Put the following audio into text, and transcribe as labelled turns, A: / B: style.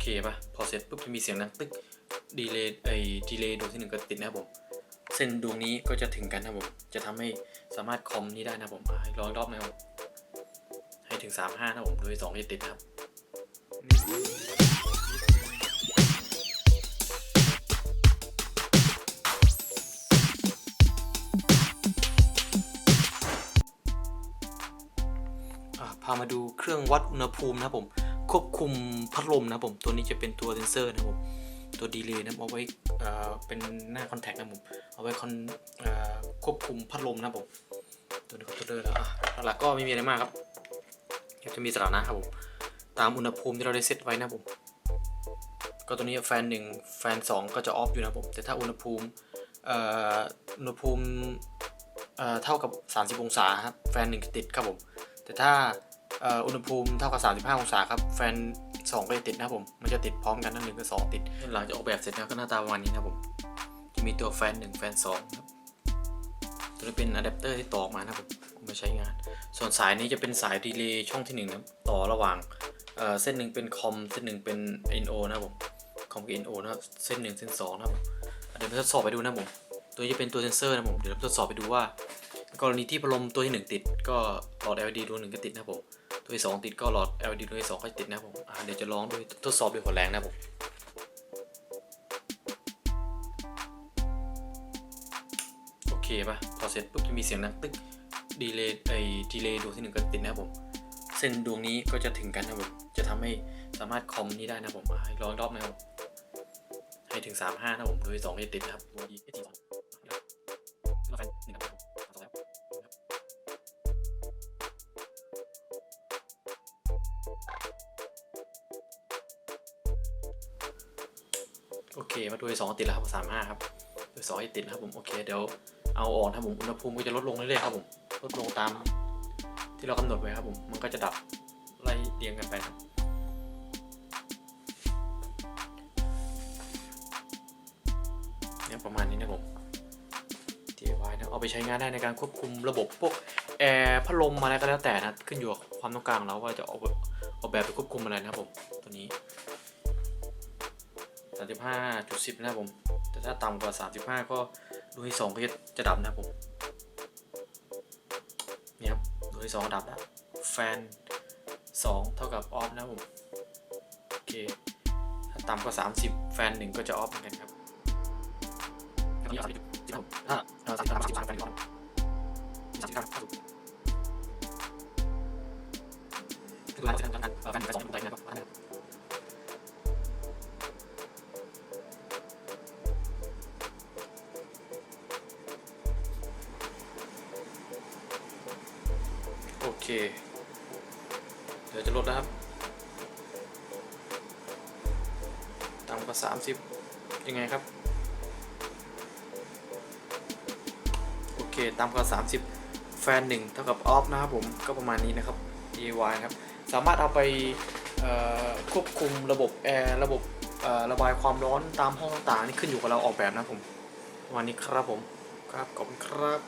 A: เคป่ะ พอเสร็จปุ๊บจะมีเสียงดังตึกดีเลย์ไอ้ดีเลย์ดวงที่หนึ่งก็ติดนะครับผม เส้นดวงนี้ก็จะถึงกันนะครับผม จะทำให้สามารถคอมนี้ได้นะครับผมให้ร้อยรอบนะครับผมให้ถึง 35นะครับผม โดย2จะติดนะครับพามาดูเครื่องวัดอุณหภูมินะครับผม ควบคุมพัดลมนะผมตัวนี้จะเป็นตัวเซนเซอร์นะผมตัวดีเลย์นะเอาไว้เป็นหน้าคอนแทคนะผมเอาไว้คอนควบคุมพัดลมนะผมตัวนี้คอนโทรลเลอร์แล้วอะหลักๆก็ไม่มีอะไรมากครับจะมีสถานะครับผมตามอุณหภูมิที่เราได้เซตไว้นะผมก็ตัวนี้แฟนหนึ่งแฟนสองก็จะออฟอยู่นะผมแต่ถ้าอุณหภูมิอุณหภูมิเท่ากับ 30 องศาครับแฟนหนึ่งจะติดครับผมแต่ถ้า อุณหภูมิเท่ากับ 35 องศาครับ แฟน 2 ก็จะติดนะครับผม มันจะติดพร้อมกันนั่นหนึ่งกับ 2 ติด หลังจากออกแบบเสร็จแล้วก็หน้าตาประมาณนี้นะผม จะมีตัวแฟน 1 แฟน2ครับ ตัวนี้เป็นอะแดปเตอร์ที่ต่อมานะครับผมมาใช้งาน ส่วนสายนี้จะเป็นสายดีเลย์ช่องที่1นะครับต่อระหว่างเส้นหนึ่งเป็นคอมเส้นหนึ่งเป็น NO นะครับผมคอมกับ NO นะครับเส้นหนึ่งเส้นสองนะครับผมเดี๋ยวมาทดสอบไปดูนะผมตัวนี้จะเป็นตัวเซนเซอร์นะผมเดี๋ยวเราทดสอบไปดูว่า กรณีที่พัดลมตัวที่หนึ่งติดก็หลอด LED ดวงหนึ่งก็ติดนะผม ตัวที่สองติดก็หลอด LED ดวงที่สองก็ติดนะผมเดี๋ยวจะลองด้วยทดสอบด้วยหัวแรงนะผมโอเคป่ะพอเสร็จปุ๊บจะมีเสียงดังตึ๊กดีเลย์ไอ้ดีเลย์ดวงที่หนึ่งก็ติดนะผม เส้นดวงนี้ก็จะถึงกันนะผมจะทำให้สามารถคอมนี้ได้นะผมอะให้ร้อยรอบนะครับผมให้ถึง 35นะผมโดยสองจะติดนะครับตัวดีเอที โอเคมาดูไอ้สองติดแล้วครับสามห้าครับดูสองติดแล้วครับผมโอเคเดี๋ยวเอาออกนะครับผมอุณหภูมิก็จะลดลงเรื่อยๆครับผมลดลงตามที่เรากำหนดไว้ครับผมมันก็จะดับไล่เรียงกันไปครับเนี่ยประมาณนี้นะผม DIY นะเอาไปใช้งานได้ในการควบคุมระบบพวกแอร์พัดลมอะไรก็แล้วแต่นะขึ้นอยู่กับความต้องการของเราว่าจะเอาเอาแบบไปควบคุมอะไรนะครับผมตัวนี้ 35.10 นะครับผม แต่ถ้าต่ำกว่า 35 ก็ดูที่2ก็จะดับนะครับผมนี่ครับดูที่2ดับแล้วแฟน 2 เท่ากับออฟนะครับผม โอเค ถ้าต่ำกว่า 30 แฟน 1 ก็จะออฟเหมือนกันครับครับนี่30ที่ผมถ้าเอ่อ30 33แฟน1ก็ออฟ39ครับคือร้านจะทำงานเอ่อแฟน1แฟน2เป็นตัวเองนะ เคเดี๋ยวจะลดนะครับต่ำกว่าสามสิบยังไงครับ โอเคต่ำกว่าสามสิบแฟนหนึ่งเท่ากับออฟนะครับผมก็ประมาณนี้นะครับ DIY ครับ สามารถเอาไปควบคุมระบบแอร์ระบบระบายความร้อนตามห้องต่างๆนี่ขึ้นอยู่กับเราออกแบบนะผมประมาณนี้ครับผม ครับขอบคุณครับ